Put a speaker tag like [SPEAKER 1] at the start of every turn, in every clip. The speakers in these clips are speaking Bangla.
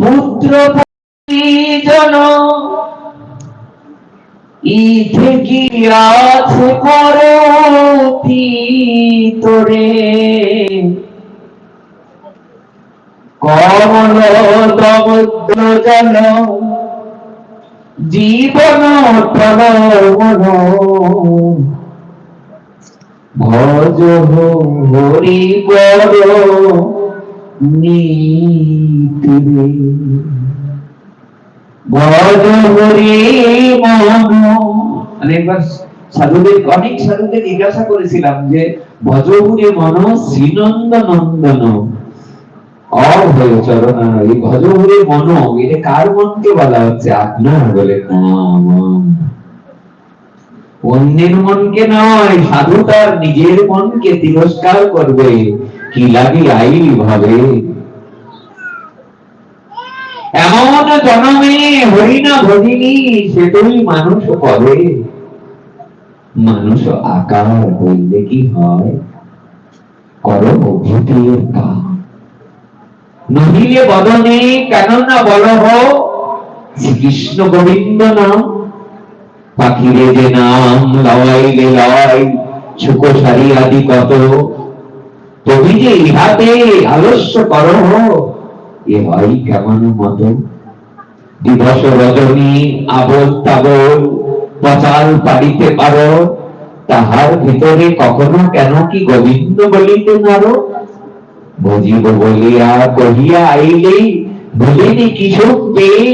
[SPEAKER 1] পুত্র জন ইথে কি আছে করতি তোরে। কমল দমদ্র জল জীবন প্রলবন ভজ হরি বড় নীতিরে মন এটা কার মনকে বলা হচ্ছে আপনার বলে। অন্যের মনকে নয়, সাধু তার নিজের মনকে তিরস্কার করবে কি লাগে আইল ভাবে? এমন জনমে হরি না ভজিনি সে তুই মানুষ পদে মানুষ আকার হইলে কি হয়? কর কাজ নহিলে কেন না বল শ্রীকৃষ্ণ গোবিন্দ নাম পাখিরে যে নাম লওয়াইলে লয় ছুকো সারি আদি কত? তুমি যে ইহাতে আলস্য কর, এ হয় কেমন মত দিবস রজনী আবল তাবল পচাল পারিতে পারো, তাহার ভিতরে কখনো কেন কি গোবিন্দ বলিতে নারো ভজিব বলিয়া কহিয়া আইলেই ভুলিনি কিশোর পেয়ে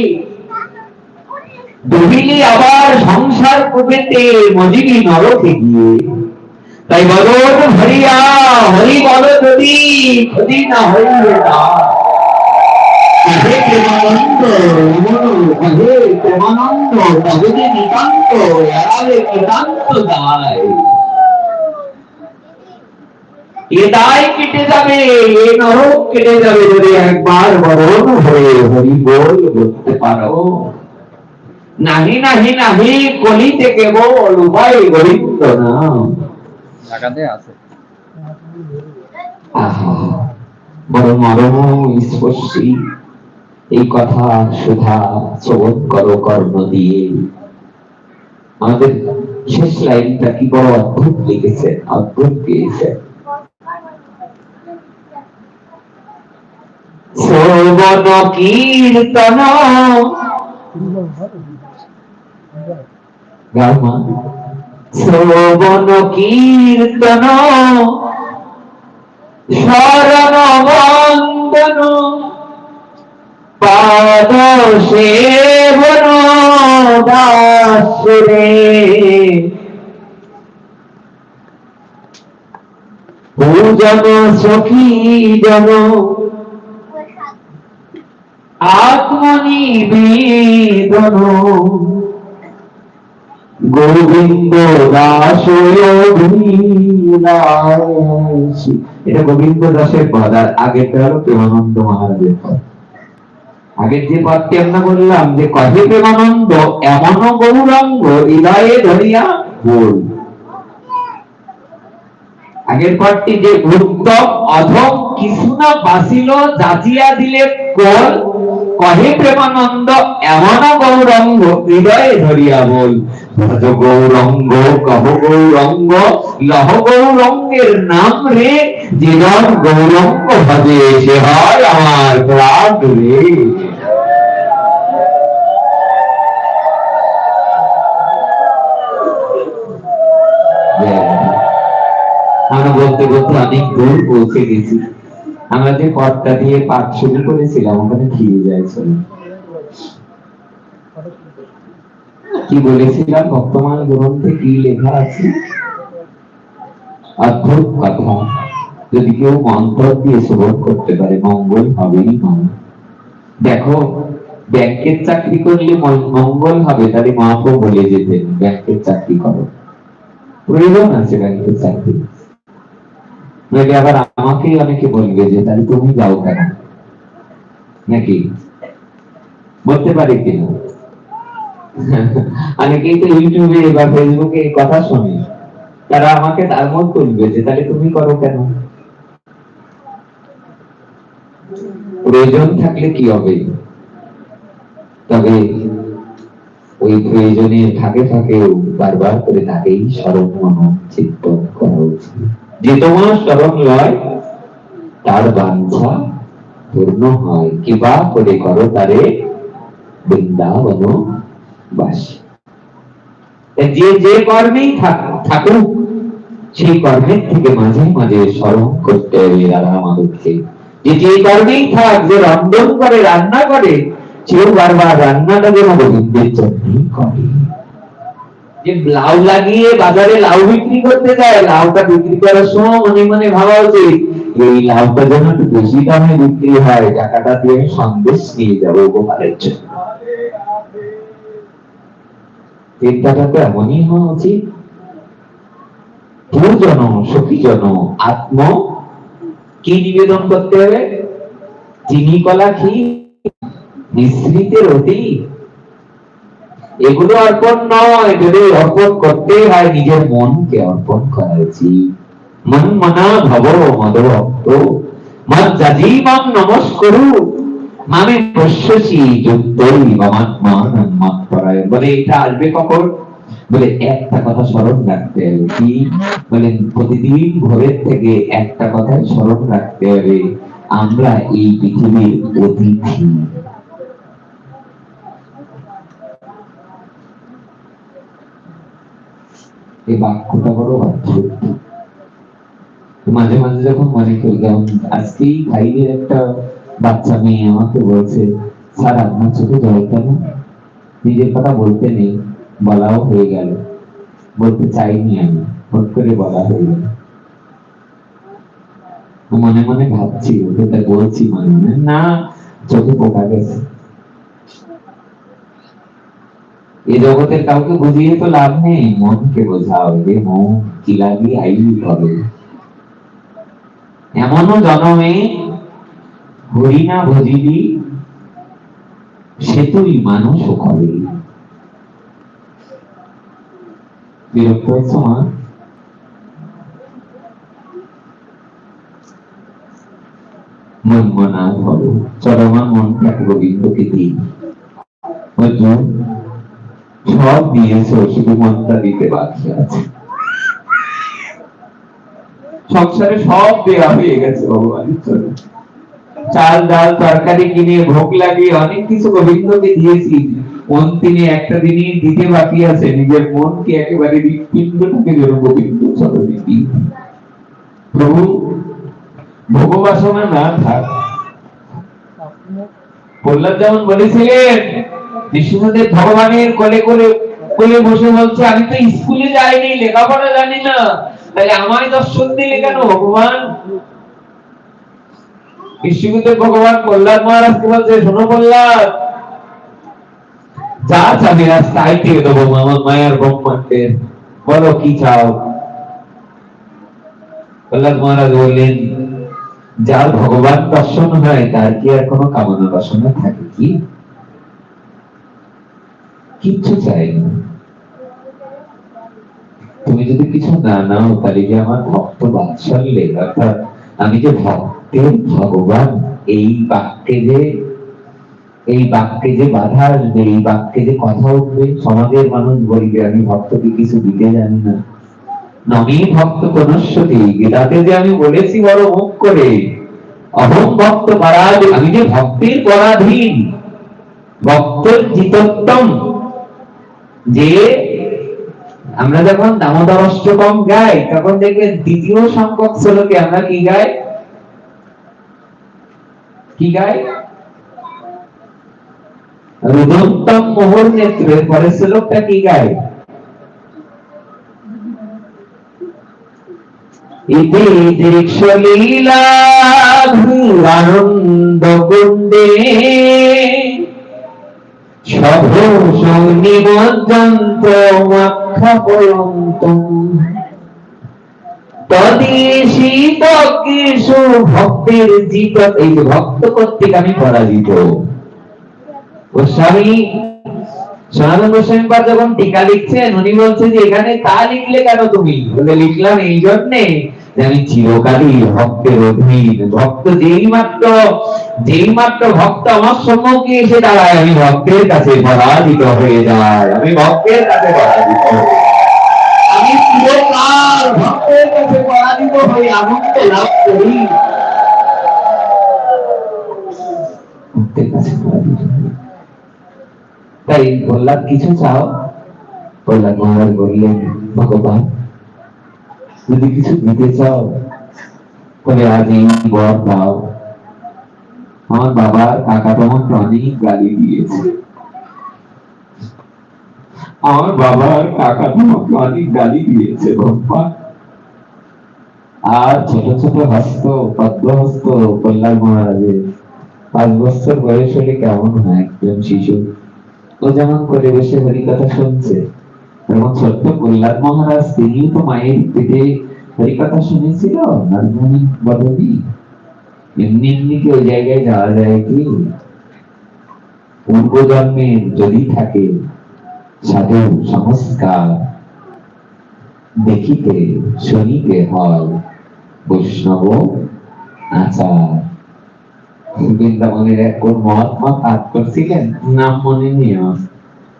[SPEAKER 1] ডুবিলি আবার সংসার কবিতে মজিলি নরকে গিয়ে। তাই বলন হরিয়া হরি বল যদি যদি না হইলে না হে প্রেমানন্দ হে প্রেমানন্দ তবে যে নিতান্ত এড়ালে নিতান্ত দায় এ দায় কেটে যাবে এ নরক কেটে যাবে যদি একবার বরণ হয়ে হরি বল বলতে পারো নাহি নাহি নাহি কলিতে কেবল উভয় গোবিন্দ নাম
[SPEAKER 2] ঢাকাতে আছে।
[SPEAKER 1] বড় নরম স্পর্শী এই কথা সুধা শ্রবণ করো কর্ম দিয়ে। আমাদের শেষ লাইনটা কি বড় অদ্ভুত লিখেছে অদ্ভুত পেয়েছে শ্রবণ কীর্তন। গামা শ্রবণ কীর্তন শরণ বন্দন পাদ সেবন দাসরে। পূজন সখী জন আত্মনিবেদন। গোবিন্দ দাস। এটা গোবিন্দ দাসের পদ, আর আগেরটা হলো প্রেমানন্দ মহারাজের পদ আগের যে পদটি আমরা বললাম যে, কহে প্রেমানন্দ এমন গৌরাঙ্গ, হৃদয়ে ধরিয়া বল আগের পদটি যে উত্তম, অধম কিছু না বাসিল যাচিয়া দিলে কল, কহে প্রেমানন্দ, এমন গৌরঙ্গ, হৃদয়ে ধরিয়া বল। ভজ গৌরঙ্গ, কহ গৌরঙ্গ, লহ গৌরঙ্গের নাম রে জীবন গৌরঙ্গ ভজে, সে হয় আমার প্রাণ রে। বলতে বলতে অনেক দূর পৌঁছে গেছি। আমরা যে পথটা দিয়ে পাঠ শুরু করেছিলাম, ওখানে কি বলেছিলাম? বর্তমান গ্রন্থে কি লেখা আছে? অদ্ভুত কথা। যদি কেউ মন্ত্র দিয়ে শ্রবণ করতে পারে, মঙ্গল হবেই দেখো, ব্যাংকের চাকরি করলে মঙ্গল হবে, তাহলে মহাপ্রভু বলে যেতেন, ব্যাংকের চাকরি করো। প্রয়োজন আছে ব্যাংকের চাকরি। আবার অনেকে বলবে যে, তাহলে তুমি যাও কেন? নাকি? বলতে পারে কিনা? অনেকেই তো ইউটিউবে বা ফেসবুকে কথা শুনে। তারা আমাকে তার মত তুলবে যে, তাহলে তুমি করো কেন? প্রয়োজন থাকলে কি হবে? তবে ওই প্রয়োজনের ফাঁকে ফাঁকেও বারবার করে তাকেই স্মরণ মন চিন্তন করা উচিত। যে তোমার স্মরণ লয়, তার বাঞ্ছা পূর্ণ হয়। কিবা করে করো তারে বৃন্দাবন বাসী। যে যে কর্মেই থাকুক, সেই কর্মের থেকে মাঝে মাঝে স্মরণ করতে হবে রাধা মাধবকে। যে যে কর্মেই থাক, যে রন্ধন করে, রান্না করে, সেও বারবার রান্নাটা যেন গোবিন্দের জন্যই করে। যে লাউ লাগিয়ে বাজারে লাউ বিক্রি করতে যায়, লাউটা বিক্রি করার সময় মনে মনে ভাবা উচিত, এই লাউটা যেন একটু বেশি দামে বিক্রি হয়, টাকাটা দিয়ে আমি সন্দেশ নিয়ে যাব গোপালের জন্য। চিন্তাটা তো এমনই হওয়া উচিত। পুরজন সখীজন আত্ম কি নিবেদন করতে হবে? চিনি, কলা কি মিশ্রিতের অতি এগুলো অর্পণ নয় যদি অর্পণ করতেই হয় নিজের মনকে অর্পণ করা মন মনা ভব মদ ভক্ত। নমস্করু। মাত্রায় বলে, এটা আসবে কখন? বলে, একটা কথা স্মরণ রাখতে হবে কি? বলে, প্রতিদিন ভোরের থেকে একটা কথা স্মরণ রাখতে হবে। আমরা এই পৃথিবীর অতিথি। এই বাক্যটা বড় অদ্ভুত মাঝে মাঝে যখন মনে করি, যেমন আজকেই ভাইয়ের একটা বাচ্চা মেয়ে আমাকে বলছে, স্যার, আপনার চোখে জল কেন? নিজের কথা বলতে নেই, বলাও হয়ে গেল। বলতে চাইনি আমি, হুট করে বলা হয়ে গেল। মনে মনে ভাবছি, ওকে তা বলছি মনে না, চোখে পোকা গেছে। এই জগতের কাউকে বুঝিয়ে তো লাভ নেই। মনকে বোঝাও যে মন কি লাগি আইলি হবে। এমনও জনমে হরিণা ভজিবি, সে তুই মানুষ মা? মন মনা হলো চলমান মনটাকে গোবিন্দকে দিন অর্জুন সব শুধু মনটা দিতে সংসারে সব দেওয়া হয়ে গেছে ভগবানের জন্য চাল, ডাল, তরকারি কিনে ভোগ লাগিয়ে অনেক কিছু গোবিন্দকে দিয়েছি। অন্তিমে একটা দিনই দিতে বাকি আছে, নিজের মনকে একেবারে হৃৎপিণ্ডটাকে যেন গোবিন্দ প্রভু, ভোগবাসনা না থাক। প্রহ্লাদ যেমন বলেছিলেন বিষ্ণুদেব ভগবানের কোলে কোলে কোলে বসে বলছে, আমি তো স্কুলে যাইনি, লেখাপড়া জানি না। তাহলে আমায় দর্শন দিলে কেন ভগবান? বিষ্ণুদেব ভগবান প্রহ্লাদ মহারাজকে বলছে, শোনো প্রহ্লাদ, যা চাবি রাস্তায় দিয়ে দেবো আমার মায়ার ব্রহ্মাণ্ডের। বলো, কি চাও? প্রহ্লাদ মহারাজ বললেন, যার ভগবান দর্শন হয়, তার কি আর কোনো কামনা বাসনা থাকে কি? কিচ্ছু চাই তুমি যদি কিছু না নাও, তাহলে আমার ভক্ত বাৎসল্যে? অর্থাৎ আমি যে ভক্তের ভগবান, এই বাক্যে যে, এই বাক্যে যে বাধা আসবে, এই বাক্যে যে কথা উঠবে, সমাজের মানুষ বলবে, আমি ভক্তকে কিছু দিতে জানি না। ভক্ত কনস্বতী গীতাতে যে আমি বলেছি বড় মুখ করে অহম ভক্ত পরাধীন, আমি যে ভক্তির পরাধীন, ভক্তের জিতোত্তম যে আমরা যখন দামোদর অষ্টকম গাই, তখন দেখবেন দ্বিতীয় সংখ্যক শ্লোকে আমরা কি গাই? কি গাই? রুদন্তম মোহর নেত্রের পরের শ্লোকটা কি গায় ইতি আনন্দ কুণ্ডে। আমি পরাজিত গোস্বামী সনাতন গোস্বামী যখন টিকা লিখছেন উনি বলছে যে এখানে তা লিখলে কেন তুমি বলে লিখলাম এই জন্যে যে আমি চিরকালই ভক্তের অধীন ভক্ত যেই মাত্র যেই মাত্র ভক্ত আমার সম্মুখে এসে দাঁড়ায়, আমি ভক্তের কাছে পরাজিত হয়ে যায় আমি ভক্তের কাছে পরাজিত। আমি চিরকাল ভক্তের কাছে পরাজিত হয়ে আনন্দ লাভ করি। তাই বললাম, কিছু চাও বললাম ভগবান যদি কিছু দিতে চাও তবে আজ এই বর দাও। আমার বাবার কাকা তোমাকে অনেক গালি দিয়েছে। আমার বাবার কাকা তোমাকে অনেক গালি দিয়েছে আর ছোট ছোট হস্ত পদ্ম হস্ত কল্যাণ মহারাজের পাঁচ বছর বয়স হলে কেমন হয় একজন শিশু? ও যেমন করে বসে হরিকথা শুনছে। এবং কল্যাণ মহারাজ তিনি তো মায়ের হরিকথা শুনেছিল বদনী এমনি এমনি জায়গায় যাওয়া যায় কি? পূর্ব জন্মে যদি থাকে সাধু সংস্কার, দেখিতে শুনিতে হয় বৈষ্ণব আচার। বৃন্দাবনের এক মহাত্মা পাঠ করছিলেন নাম মনে আমার।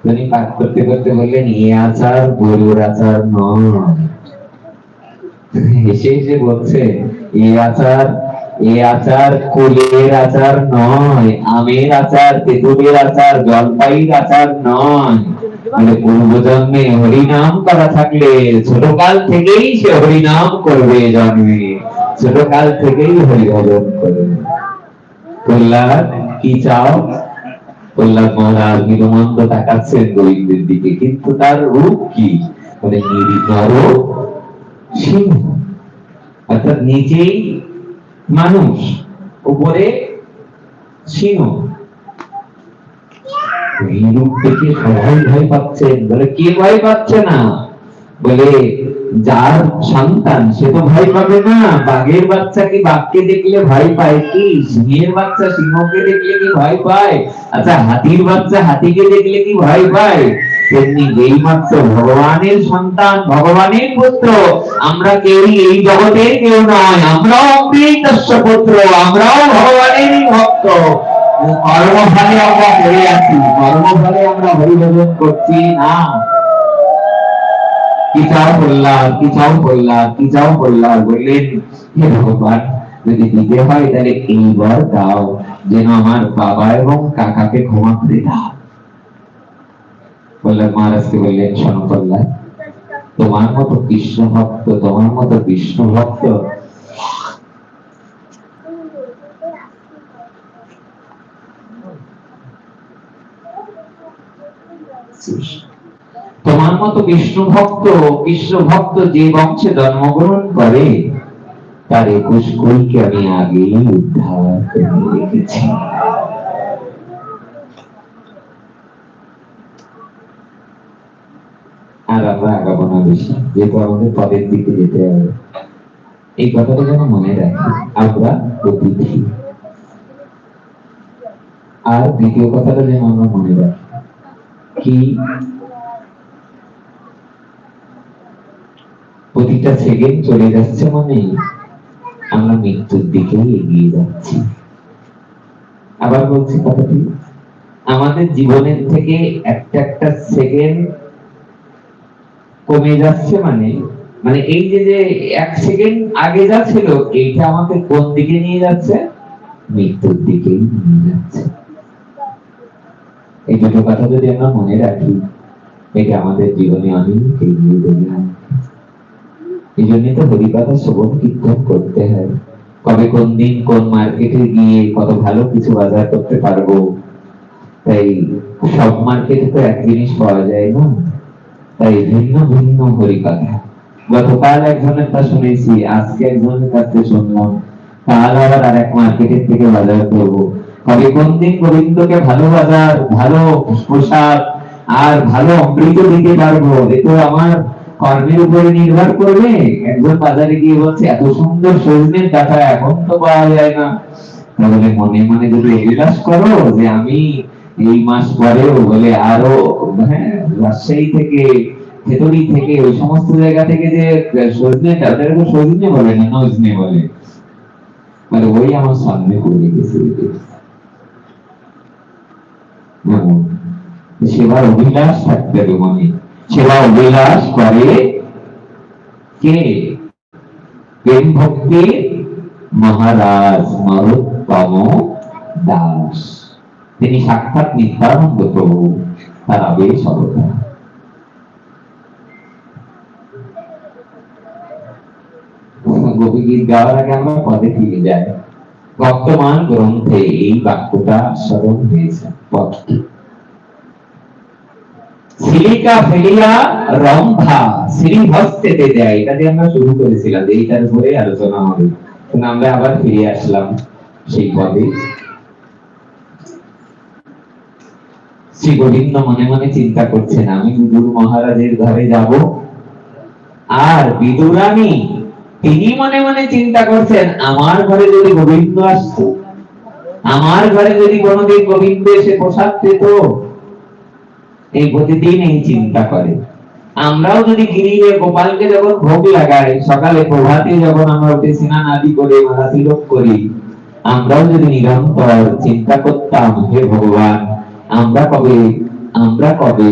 [SPEAKER 1] তিনি পাঠ করতে করতে বললেন এ আচার গরুর আচার নয়। হেসে হেসে বলছে, এ আচার এ আচার কুলের আচার নয়, আমের আচার, তেঁতুলের আচার, জলপাইয়ের আচার নয়। মানে পূর্বজন্মে হরিনাম করা থাকলে, ছোটকাল থেকেই সে হরিনাম করবে জন্মে। ছোটকাল থেকেই হরিভজন করবে। কল্যাণ, কি চাও? কল্যাণ মহারাজ তাকাচ্ছেন গোবিন্দের দিকে, কিন্তু তার রূপ কি? মানে সিংহ, অর্থাৎ নিজেই মানুষ, উপরে সিংহ। এই রূপ থেকে সবাই ভয় পাচ্ছেন বলে কে ভয় পাচ্ছে না? বলে, যার সন্তান সে তো ভয় পাবে না। বাঘের বাচ্চা কি বাঘকে দেখলে ভয় পায় কি? সিংহের বাচ্চা সিংহকে দেখলে কি ভয় পায়? আচ্ছা হাতির বাচ্চা হাতিকে দেখলে কি ভয় পায়? তেমনি এই মাত্র ভগবানের সন্তান, ভগবানের পুত্র, আমরা কেউই এই জগতের কেউ নয়। আমরাও অমৃতস্য পুত্র, আমরাও ভগবানেরই ভক্ত। কর্মফলে আমরা পড়ে আছি কর্মফলে আমরা হরিভজন করছি না। কি চাও বললাম, কি চাও বললাম, কি চাও বললাম? বললেন, হে ভগবান, যদি দিতে হয় তাহলে এইবার দাও, যেন আমার বাবা এবং কাকাকে ক্ষমা দাও। বললেন মহারাজকে বললেন, শোনো কল্যাণ তোমার মতো কৃষ্ণ ভক্ত, তোমার মতো বিষ্ণু ভক্ত তোমার মতো বিষ্ণু ভক্ত কৃষ্ণ ভক্ত যে বংশে জন্মগ্রহণ করে, তার একুশ কুলকে আমি আগেই উদ্ধার করে রেখেছি। আর আমরা আগাবো না বেশি যেহেতু আমাদের পদের দিকে যেতে হবে। এই কথাটা যেন মনে রাখি, আমরা অতিথি। আর দ্বিতীয় কথাটা যেন আমরা মনে রাখি, কি প্রতিটা সেকেন্ড চলে যাচ্ছে মানে আমরা মৃত্যুর দিকে এগিয়ে যাচ্ছি। আবার বলছি কথাটি, আমাদের জীবনের থেকে একটা একটা সেকেন্ড কমে যাচ্ছে মানে মানে এই যে যে এক সেকেন্ড আগে যা ছিল, এইটা আমাকে কোন দিকে নিয়ে যাচ্ছে? মৃত্যুর দিকেই নিয়ে যাচ্ছে। এই দুটো কথা যদি আমরা মনে রাখি, এটা আমাদের জীবনে অনেক এগিয়ে দেবে এই জন্য তো হরিকথা শ্রবণ কীর্তন করতে হয়। কবে কোন দিন কোন মার্কেটে গিয়ে কত ভালো কিছু বাজার করতে পারব? তাই সব মার্কেটে তো এক জিনিস পাওয়া যায় না। তাই ভিন্ন ভিন্ন হরিকথা। গতকাল একজনের তা শুনেছি, আজকে একজনের কাছে শুনলাম, কাল আবার আর এক মার্কেটের থেকে বাজার করব। কবে কোন দিন গোবিন্দকে ভালো বাজার, ভালো পোশাক আর ভালো অমৃত দিতে পারব? তো আমার কর্মের উপরে নির্ভর করবে। একজন বাজারে গিয়ে বলছে, এত সুন্দর সজনের ডাটা এখন তো পাওয়া যায় না। তাহলে মনে মনে যদি অভিলাষ করো যে আমি এই মাস পরেও বলে আরও হ্যাঁ রাজশাহী থেকে ভেতরি থেকে, ওই সমস্ত জায়গা থেকে যে সজনেটা ওটাকে সজনে বলে না নজনে বলে। মানে ওই আমার সামনে পড়ে গেছে। সেবার অভিলাষ থাকতে হবে মনে। সেবা অভিলাষ করে কে? প্রেম ভক্তি মহারাজ দাস। তিনি সাক্ষাৎ নিত্যানন্দ প্রভু, তার অবতার গোপীগীত গাওয়ার আগে পদে ফিরে বর্তমান গ্রন্থে এই বাক্যটা স্মরণ হয়েছে। পদটি সিলিকা ফেলিয়া রম্ভা শ্রীহস্তেতে দেয়। এটা দিয়ে আমরা শুরু করেছিলাম এইটার উপরে আলোচনা হবে। আমরা আবার ফিরে আসলাম সেই পদে। শ্রী গোবিন্দ মনে মনে চিন্তা করছেন, আমি বিদুর মহারাজের ঘরে যাব? আর বিদুরানী তিনি মনে মনে চিন্তা করছেন, আমার ঘরে যদি গোবিন্দ আসতো, আমার ঘরে যদি কোনোদিন গোবিন্দ এসে প্রসাদ পেত এই প্রতিদিন এই চিন্তা করে। আমরাও যদি গিরিয়ে গোপালকে যখন ভোগ লাগাই, সকালে প্রভাতে যখন আমরা উঠে স্নান আদি করে মালা তিলক করি, আমরাও যদি নিরন্তর চিন্তা করতাম, হে ভগবান, আমরা কবে আমরা কবে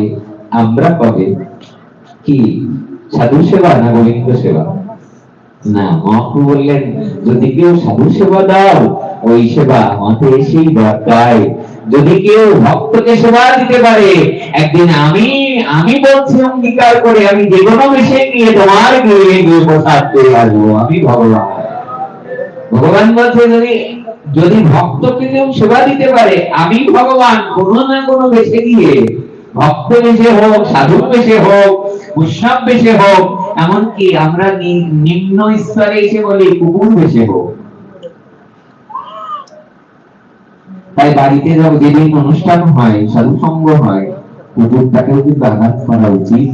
[SPEAKER 1] আমরা কবে? কি? সাধু সেবা না গোবিন্দ সেবা? না, মহাপ্রভু বললেন, যদি কেউ সাধু সেবা দাও, ওই সেবা আমাকে এসেই দরকার। যদি কেউ ভক্তকে সেবা দিতে পারে, একদিন আমি আমি বলছি অঙ্গীকার করে, আমি যে কোনো বিষয় নিয়ে তোমার গিয়ে গিয়ে প্রসাদ করে আসব, আমি ভগবান। ভগবান বলছে, যদি যদি ভক্তকে কেউ সেবা দিতে পারে, আমি ভগবান, কোনো না কোনো বেশে গিয়ে, ভক্ত বেশে হোক, সাধু বেশে হোক, উৎসব বেশে হোক, এমনকি আমরা নিম্ন স্তরে এসে বলি কুকুর বেশে হোক। তাই বাড়িতে যেদিন অনুষ্ঠান হয় সাধু সঙ্গ হয় কুকুরটাকেও কিন্তু আঘাত করা উচিত।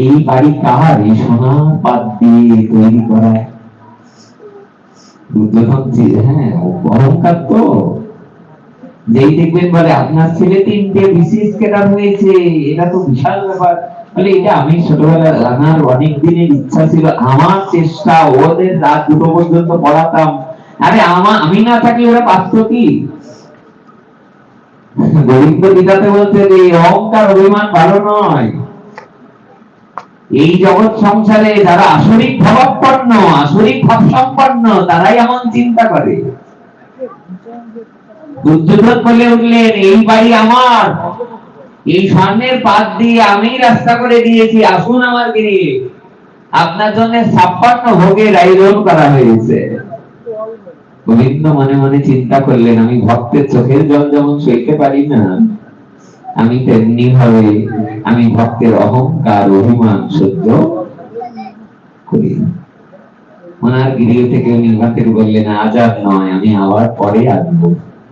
[SPEAKER 1] এই বাড়ি কার? এই সোনার পাত দিয়ে তৈরি করা হ্যাঁ অহংকার তো। যেই দেখবেন বলে আপনার ছেলে তিনটে হয়েছে, এটা তো বিশাল ব্যাপার। বলে এটা আমি জানার অনেক দিনের ইচ্ছা ছিল, আমার চেষ্টা, ওদের রাত দুটো পর্যন্ত পড়াতাম। আরে আমার আমি না থাকলে ওরা পারত কি? গোবিন্দ গীতাতে বলছে যে অহংকার, অভিমান ভালো নয়। এই জগৎ সংসারে যারা আসরিক ভাবাপন্ন আসরিক ভাব সম্পন্ন তারাই এমন চিন্তা করে। বলে উঠলেন, এই বাড়ি আমার। এই স্বর্ণের পাত দিয়ে আমি রাস্তা করে দিয়েছি, আসুন আমার গিরি আপনার জন্য ছাপ্পান্ন ভোগের আয়োজন করা হয়েছে। গোবিন্দ মনে মনে চিন্তা করলেন, আমি ভক্তের চোখের জল যেমন সইতে পারি না আমি তেমনি ভাবে আমি ভক্তের অহংকার, অভিমান সহ্য করি ওনার গৃহ থেকে উনি ওখান থেকে বললেন আজ নয়, আমি আবার পরে আসব।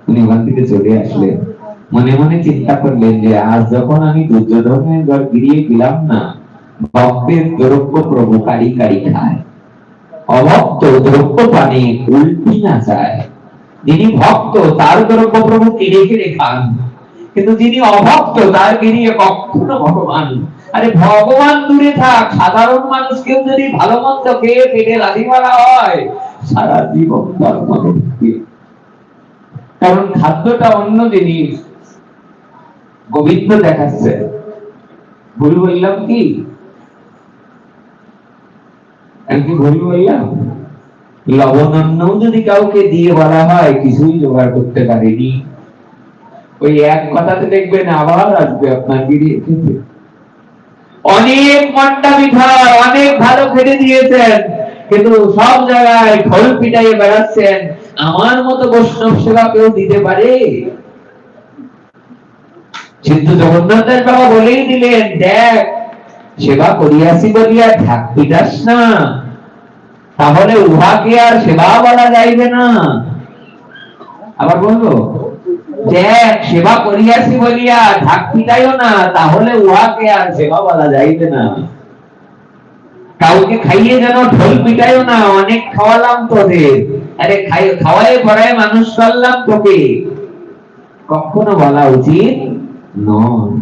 [SPEAKER 1] উনি ওখান থেকে চলে আসলেন। মনে মনে চিন্তা করলেন যে, আজ যখন আমি দুর্যোধনের ঘর গিরিয়ে গেলাম না, ভক্তের দ্রব্য প্রভু কারি কারি খায়। অভক্ত দ্রব্য পানে উল্টি না যায়। যিনি ভক্ত, তার দ্রব্য প্রভু কিনে কিনে খান। কিন্তু যিনি অভক্ত, তার গিরিয়ে কখনো ভগবান। আরে ভগবান দূরে থাক, সাধারণ মানুষ কেউ যদি ভালো মন্দ খেয়ে পেটে লাথি মারা হয়, সারা জীবন ধর্ম। কারণ খাদ্যটা অন্য জিনিস। গোবিন্দ দেখাচ্ছে। ভুল বললাম কি? ভুল বললাম? লবণান্নও যদি কাউকে দিয়ে বলা হয়, কিছুই জোগাড় করতে পারেনি। ওই এক কথাতে দেখবেন আবার আসবে আপনার গিরিয়ে অনেক মন্ডা মিঠা অনেক ভালো খেতে দিয়েছেন, কিন্তু সব জায়গায় ঢোল পিটাইয়ে বেড়াচ্ছেন। আমার মতো বৈষ্ণব সেবা কেউ দিতে পারে? সিদ্ধ জগন্নাথের বাবা বলেই দিলেন, দেখ, সেবা করিয়াছি বলিয়া ঢাক না। তাহলে উহাকে আর সেবা বলা যাইবে না। আবার বলব দেখ সেবা করিয়াছি বলিয়া ঢাক পিটাইও না তাহলে উহাকে আর সেবা বলা যাইবে না। কাউকে খাইয়ে যেন ঢোল পিটাইও না অনেক খাওয়ালাম তোদের আরে খাই খাওয়াই পড়ায় মানুষ করলাম তোকে। কখনো বলা উচিত নয়।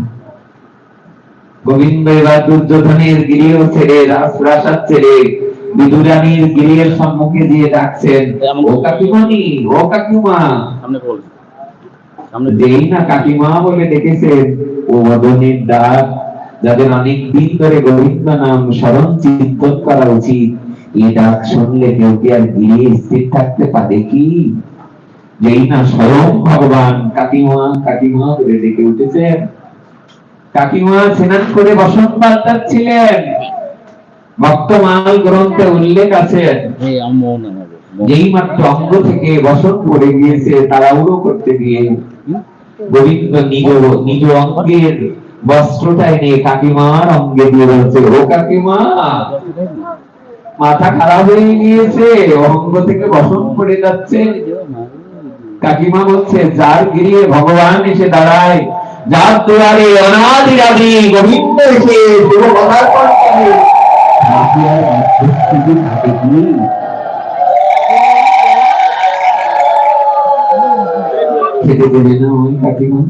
[SPEAKER 1] গোবিন্দ এবার দুর্যোধনের গৃহ ছেড়ে রাজপ্রাসাদ ছেড়ে বিদুরানীর গৃহের সম্মুখে দিয়ে ডাকছেন ও কাকিমণি ও কাকিমা।
[SPEAKER 2] সামনে বল সামনে
[SPEAKER 1] যেই না কাকিমা বলে ডেকেছেন ও অদনের ডাক যাদের অনেক দিন ধরে গোবিন্দ নাম স্মরণ চিন্তন করা উচিত। এই ডাক শুনলে কেউ কি আর গিয়ে স্থির থাকতে পারে কি? যেই না স্বয়ং ভগবান কাকিমা কাকিমা বলে ডেকে উঠেছেন। কাকিমা স্নান করে বসন্ত পাল্টাচ্ছিলেন ভক্তমাল গ্রন্থে উল্লেখ আছে।
[SPEAKER 2] আমার।
[SPEAKER 1] যেই মাত্র অঙ্গ থেকে বসন পড়ে গিয়েছে তাড়াহুড়ো করতে গিয়ে গোবিন্দ নিজ নিজ অঙ্গের বস্ত্রটা এনে কাকিমার অঙ্গে দিয়ে বলছে, ও কাকিমা, মাথা খারাপ হয়ে গিয়েছে, অঙ্গ থেকে বসন পড়ে যাচ্ছে। কাকিমা বলছে, যার গিরিয়ে ভগবান এসে দাঁড়ায়, যার দুয়ারে অনাদিরাদি গোবিন্দ এসে শুভ পদার্পণ করে তাকে আর মধ্যস্থিতি থাকে কি? খেতে দেবে না ওই কাকিমা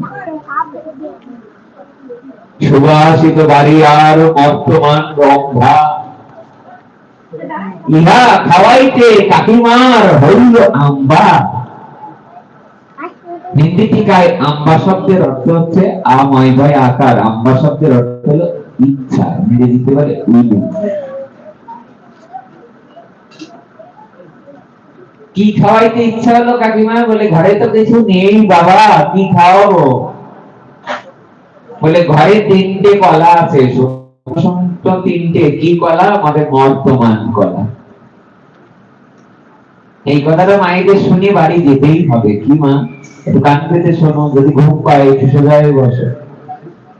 [SPEAKER 1] সুবাসিত বাড়ি আর বর্তমান ইহা খাওয়াইতে কাকিমার হইল আম্বা। হিন্দি টিকায় আম্বা শব্দের অর্থ হচ্ছে আময় ভয় আকার। আম্বা শব্দের অর্থ হলো ইচ্ছা। মেরে দিতে পারে উইল। কি খাওয়াইতে ইচ্ছা হলো কাকিমা? বলে, ঘরে তো কিছু নেই বাবা, কি খাওয়াবো? বলে, ঘরে তিনটে কলা আছে তিনটে, কি কলা? আমাদের বর্তমান কলা। এই কথাটা মায়েদের শুনে বাড়ি যেতেই হবে। কি মা? একটু কান পেতে শোনো, যদি ঘুম পায়, একটু সোজা হয়ে বসো।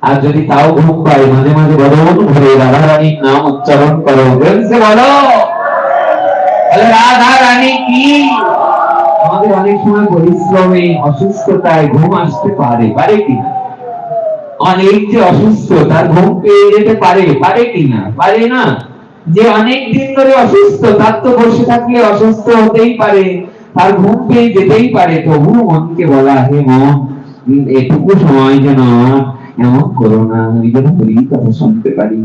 [SPEAKER 1] আর যদি তাও ঘুম পায়, মাঝে মাঝে বরণ ঘুরে রাধা রানীর নাম উচ্চারণ করো বলো। বলে, রাধা রানী কি? আমাদের অনেক সময় পরিশ্রমে অসুস্থতায় ঘুম আসতে পারে পারে কি অনেক যে অসুস্থ তার ঘুম পেয়ে যেতে পারে পারে কি না? পারে না। যে অনেক দিন ধরে অসুস্থ তার তো বসে থাকলে অসুস্থ হতেই পারে তার ঘুম পেয়ে যেতেই পারে। তবু মনকে বলা হে মন এটুকু সময় যেন এমন করো না আমি যেন হরি কথা শুনতে পারি।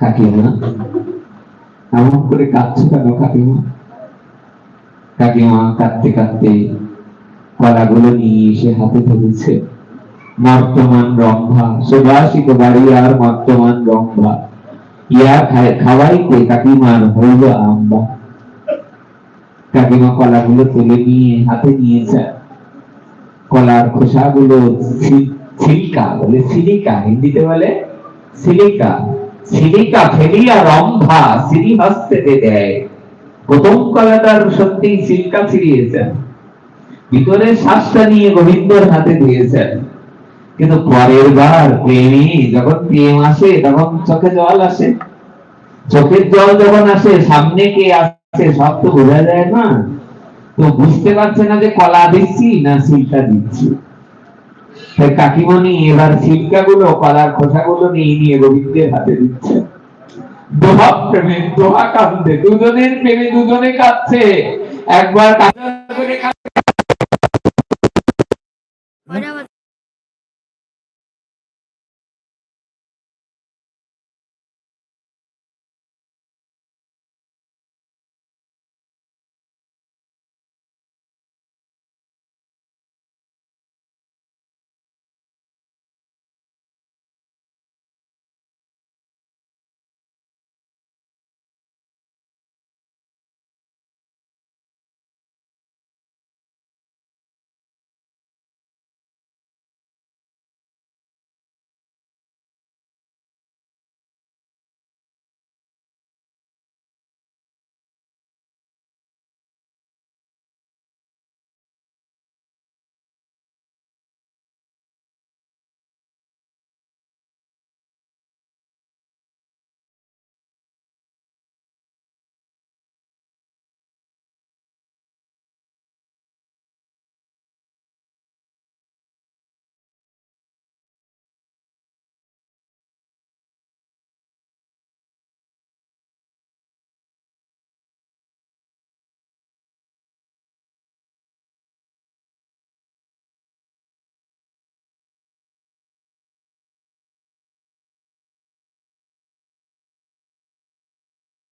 [SPEAKER 1] কাকিমা এমন করে কাঁদছো কেন কাকিমা? কাকিমা কাঁদতে কাঁদতে কলাগুলো নিয়ে এসে হাতে ধরেছে। বর্তমান রম্ভা সুবাসিত বাড়ি আর বর্তমান রম্ভা। ইয়া খায়- খাওয়াইতে কাকিমার হইল আম্বা কাকিমা কলাগুলো তুলে নিয়ে হাতে নিয়েছে। কলার খোসাগুলো ছিলকা বলে সিলিকা হিন্দিতে বলে সিলিকা সিলিকা ফেলিয়া রম্ভা শ্রী হস্তে দেয়। প্রথম কলাটার সত্যি সিলকা ছিড়িয়েছেন। ভিতরে শ্বাসটা নিয়ে গোবিন্দর হাতে দিয়েছেন। কিন্তু পরের বার প্রেমী যখন প্রেম আসে, তখন চোখে জল আসে। চোখের জল যখন আসে, সামনে কে আসছে সব তো বোঝা যায় না। তো বুঝতে পারছে না যে কলা দিচ্ছি না সিলকা দিচ্ছি। কাকিমণি এবার সিলকা গুলো কলার খোসা গুলো নিয়ে নিয়ে গোবিন্দের হাতে দিচ্ছে। দোহা প্রেমে দোহা কাঁদতে দুজনের প্রেমে দুজনে কাঁদছে। একবার কাঁদা করে কাঁদছে